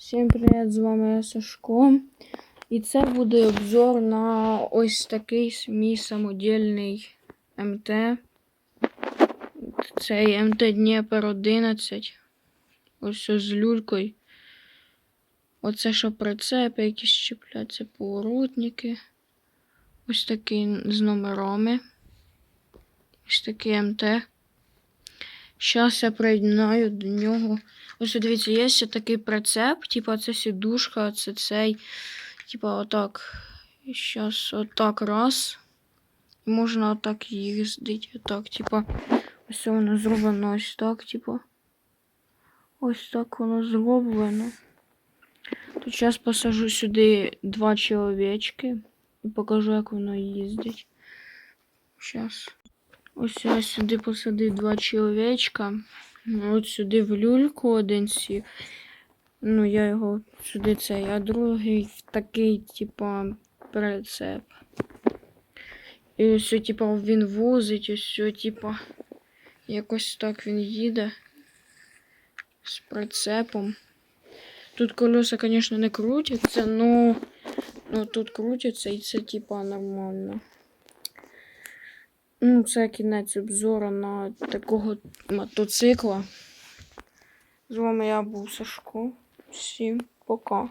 Всім привіт, з вами я Сашко. І це буде обзор на ось такий мій самодільний МТ. Цей МТ Дніпер 11. Ось з люлькою. Оце що прицепи, якісь чіпляться поворотники. Ось такий з номерами. Ось такий МТ. Зараз я приєднаю до нього. Ось дивіться, є ще такий прицеп, типа це сідушка, це цей. Типа отак. Зараз отак раз. Можна отак їздити. Отак, типа. Ось воно зроблено ось так, типа. Ось так воно зроблено. Тут зараз посажу сюди два чоловічки і покажу, як воно їздить. Зараз. Ось я сюди посадив два чоловічка. Ну, От сюди в люльку один сів. Ну, я його сюди цей, а другий такий, типа, прицеп. І ось, типа, він возить, ось, типа, якось так він їде з прицепом. Тут колеса, звісно, не крутяться, но ну, тут крутяться і це, типа, нормально. Ну, це кінець обзору на такого мотоцикла. З вами я був Сашко. Всім пока.